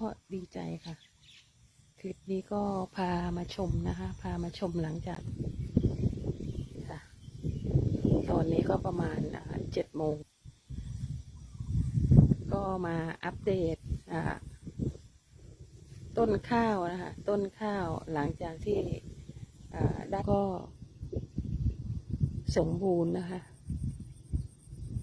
ก็ดีใจค่ะ คลิปนี้ก็พามาชมนะคะ พามาชมหลังจากค่ะ ตอนนี้ก็ประมาณเจ็ดโมง ก็มาอัปเดตต้นข้าวนะคะ ต้นข้าวหลังจากที่ได้ก็สมบูรณ์นะคะ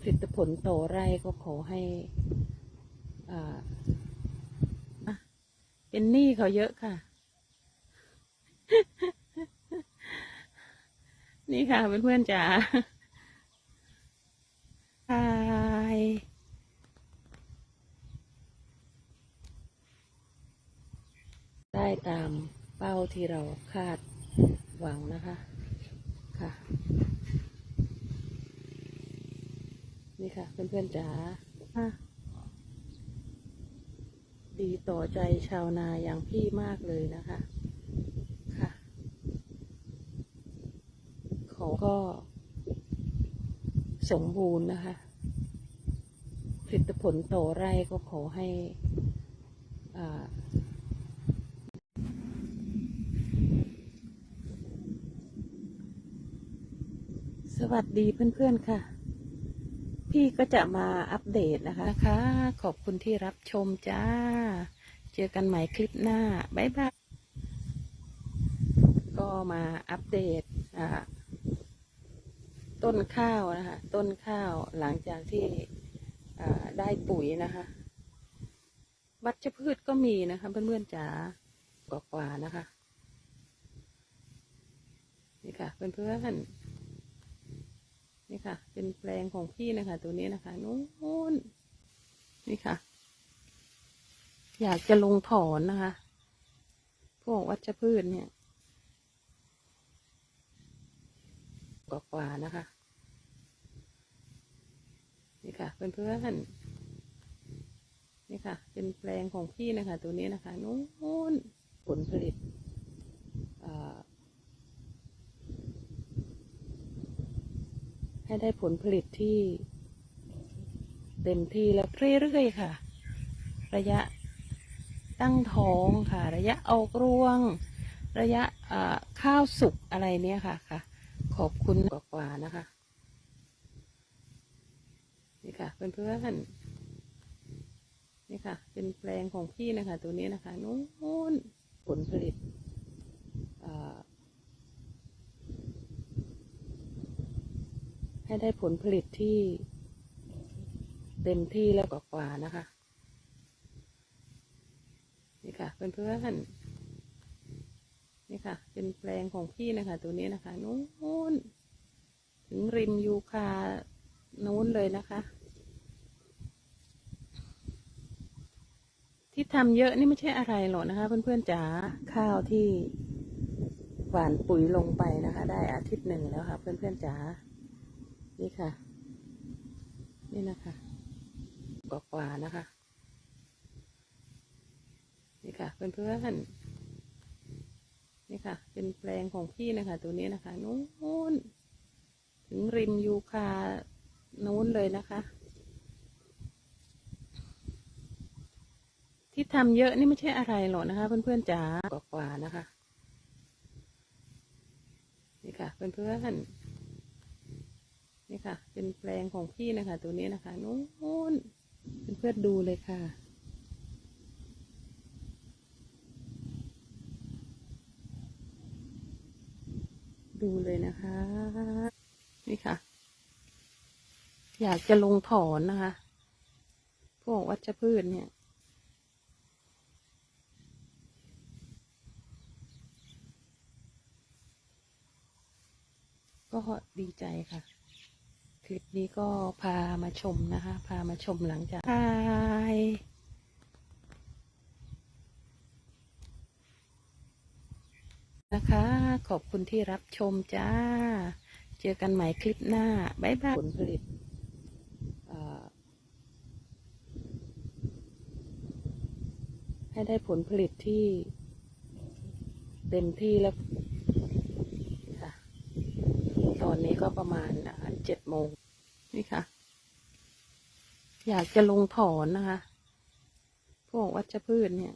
ผลิตผลโตไร่ก็ขอให้อ่า เป็นหนี้เขาเยอะค่ะ นี่ค่ะเพื่อนๆจ๋าไฮได้ตามเป้าที่เราคาดหวังนะคะค่ะ นี่ค่ะเพื่อนๆจ๋าอะ ดีต่อใจชาวนาอย่างพี่มากเลยนะคะค่ะ เขาก็สมบูรณ์นะคะ ผลิตผลโตไร่ก็ขอให้อ่าสวัสดีเพื่อนๆค่ะ พี่ก็จะมาอัปเดตนะคะนะคะ ขอบคุณที่รับชมจ้า เจอกันใหม่คลิปหน้า บ๊ายบาย ก็มาอัปเดตต้นข้าวนะคะ ต้นข้าวหลังจากที่ได้ปุ๋ยนะคะวัชพืชก็มีนะคะเพื่อนๆจ๋ากว่าๆนะคะ นี่ค่ะเพื่อนๆนี่ค่ะ เป็นแปลงของพี่นะคะ ตัวนี้นะคะนู้นนี่ค่ะ อยากจะลงถอนนะคะ พวกวัชพืชเนี่ยกว่าๆนะคะ นี่ค่ะเพื่อนๆนี่ค่ะ เป็นแปลงของพี่นะคะ ตัวนี้นะคะ นู้นผลผลิตให้ได้ผลผลิตที่ เต็มที่แล้วเรื่อยๆค่ะ ระยะ ตั้งท้องค่ะ ระยะออกรวง ระยะข้าวสุกอะไรเนี้ยค่ะค่ะ ขอบคุณกว่าๆนะคะ นี่ค่ะเพื่อนๆนนี่ค่ะ เป็นแปลงของพี่นะคะ ตัวนี้นะคะ นู้นผลผลิตให้ได้ผลผลิตที่เต็มที่แล้วกว่านะคะ ค่ะเพื่อนๆนี่ค่ะ เป็นแปลงของพี่นะคะ ตัวนี้นะคะนู้นถึงริมยูคานู้นเลยนะคะ ที่ทำเยอะนี่ไม่ใช่อะไรหรอกนะคะ เพื่อนๆจ๋าข้าวที่หว่านปุ๋ยลงไปนะคะ ได้อาทิตย์หนึ่งแล้วค่ะ เพื่อนๆจ๋านี่ค่ะ นี่นะคะกว่าๆนะคะ นี่ค่ะ เพื่อนๆนี่ค่ะ เป็นแปลงของพี่นะคะ ตัวนี้นะคะนู้นถึงริมยูคานู้นเลยนะคะ ที่ทำเยอะนี่ไม่ใช่อะไรหรอกนะคะ เพื่อนๆจ๋ากว่าๆนะคะนี่ค่ะเพื่อนๆนี่ค่ะ เป็นแปลงของพี่นะคะ ตัวนี้นะคะนู้นเพื่อนๆดูเลยค่ะ ดูเลยนะคะ นี่ค่ะ อยากจะลงถอนนะคะ พวกวัชพืชเนี่ย ก็ดีใจค่ะคลิปนี้ก็พามาชมนะคะ พามาชมหลังจากไฮ นะคะ ขอบคุณที่รับชมจ้า เจอกันใหม่คลิปหน้า บ๊ายบายผลผลิตให้ได้ผลผลิตที่เต็มที่แล้วค่ะตอนนี้ก็ประมาณเจ็ดโมงนี่ค่ะ อยากจะลงถอนนะคะ พวกวัชพืชเนี่ย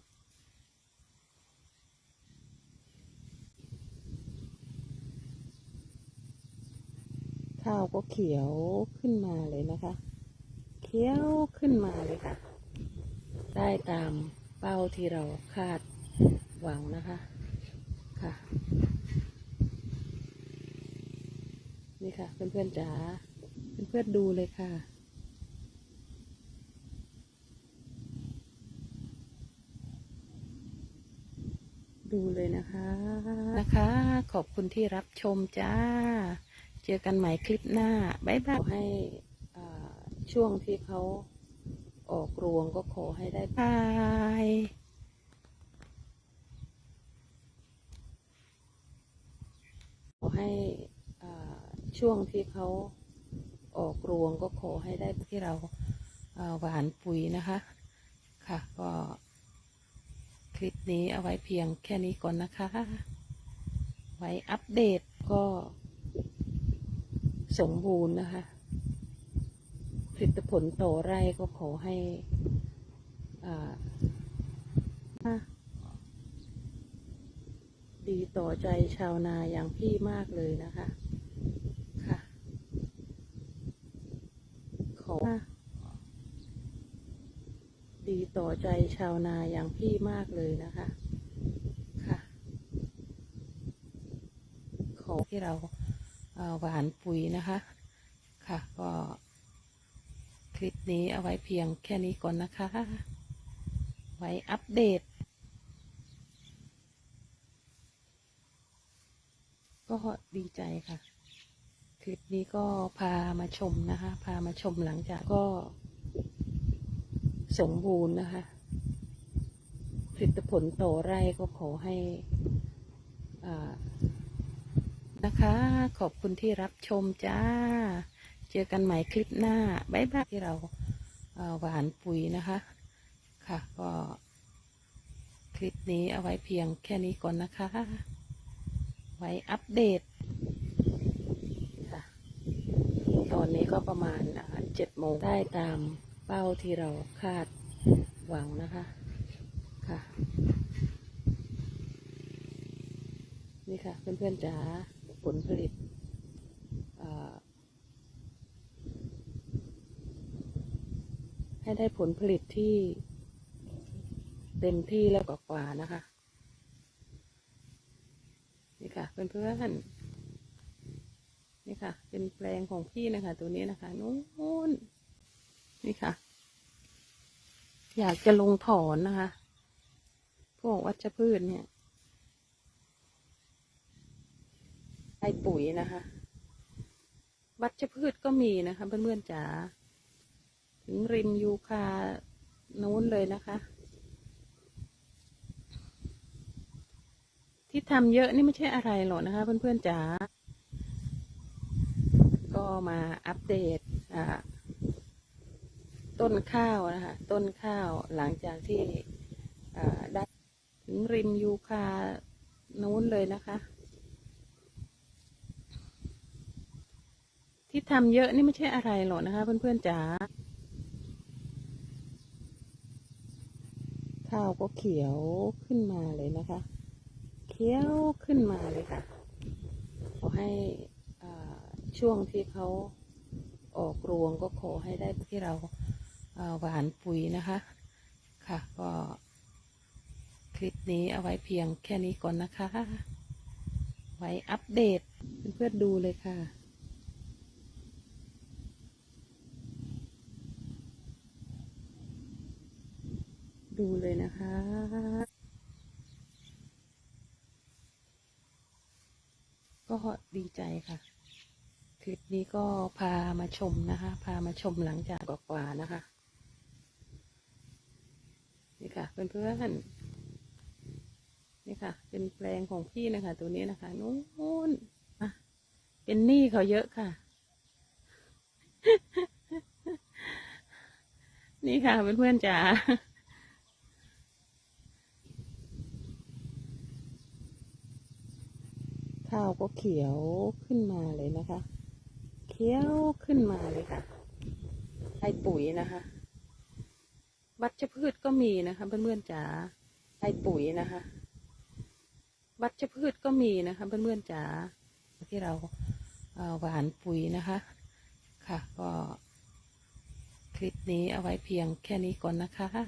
ข้าวก็เขียวขึ้นมาเลยนะคะ เขียวขึ้นมาเลยค่ะ ได้ตามเป้าที่เราคาดหวังนะคะค่ะ นี่ค่ะ เพื่อนๆจ๋าเพื่อนๆดูเลยค่ะดูเลยนะคะ นะคะ ขอบคุณที่รับชมจ้า เจอกันใหม่คลิปหน้าบ๊ายบายให้ช่วงที่เขาออกรวงก็ขอให้ได้บายขอให้อ่าช่วงที่เขาออกรวงก็ขอให้ได้ที่เราอ่าหวานปุ๋ยนะคะ ค่ะก็คลิปนี้เอาไว้เพียงแค่นี้ก่อนนะคะ ไว้อัปเดตก็ สมบูรณ์นะคะ ผลิตผลโตไร่ก็ขอให้ดีต่อใจชาวนาอย่างพี่มากเลยนะคะค่ะ ขอดีต่อใจชาวนาอย่างพี่มากเลยนะคะ ค่ะ ขอที่เรา หวานปุ๋ยนะคะ ค่ะก็คลิปนี้เอาไว้เพียงแค่นี้ก่อนนะคะ ไว้อัปเดต ก็ดีใจค่ะ คลิปนี้ก็พามาชมนะคะ พามาชมหลังจากก็ สมบูรณ์นะคะผลิตผลโตไร่ก็ขอให้อ่า นะคะ ขอบคุณที่รับชมจ้า เจอกันใหม่คลิปหน้าบ๊ายบายที่เราเอ่อหวานปุ๋ยนะคะ ค่ะก็คลิปนี้เอาไว้เพียงแค่นี้ก่อนนะคะ ไว้อัปเดตตอนนี้ก็ประมาณเจ็ดโมงได้ตามเป้าที่เราคาดหวังนะคะ ค่ะ นี่ค่ะ เพื่อนๆจ๋า ผลผลิตให้ได้ผลผลิตที่เต็มที่แล้วกว่าๆนะคะ นี่ค่ะเพื่อนๆนี่ค่ะ เป็นแปลงของพี่นะคะ ตัวนี้นะคะนู้นนี่ค่ะ อยากจะลงถอนนะคะ พวกวัชพืชเนี่ย ให้ปุ๋ยนะคะ วัชพืชก็มีนะคะเพื่อนๆจ๋า ถึงริมยูคานู้นเลยนะคะ ที่ทำเยอะนี่ไม่ใช่อะไรหรอกนะคะ เพื่อนๆจ๋า ก็มาอัปเดตต้นข้าวนะคะ ต้นข้าวหลังจากที่ได้ถึงริมยูคานู้นเลยนะคะ ที่ทำเยอะนี่ไม่ใช่อะไรหรอกนะคะ เพื่อนๆจ๋าข้าวก็เขียวขึ้นมาเลยนะคะ เขียวขึ้นมาเลยค่ะขอให้อ่าช่วงที่เขาออกรวงก็ขอให้ได้ที่เราอ่าหวานปุ๋ยนะคะ ค่ะก็คลิปนี้เอาไว้เพียงแค่นี้ก่อนนะคะ ไว้อัปเดตเพื่อนๆดูเลยค่ะ ดูเลยนะคะ ก็ดีใจค่ะ คลิปนี้ก็พามาชมนะคะ พามาชมหลังจากกว่าๆนะคะ นี่ค่ะเพื่อนๆนี่ค่ะ เป็นแปลงของพี่นะคะ ตัวนี้นะคะ นู้นเป็นหนี้เขาเยอะค่ะนี่ค่ะเพื่อนๆจ๋า ข้าวก็เขียวขึ้นมาเลยนะคะ เขียวขึ้นมาเลยค่ะ ให้ปุ๋ยนะคะ วัชพืชก็มีนะคะเพื่อนๆจ๋าไอปุ๋ยนะคะ วัชพืชก็มีนะคะเพื่อนๆจ๋า ที่เราอ่อหวานปุ๋ยนะคะ ค่ะก็คลิปนี้เอาไว้เพียงแค่นี้ก่อนนะคะ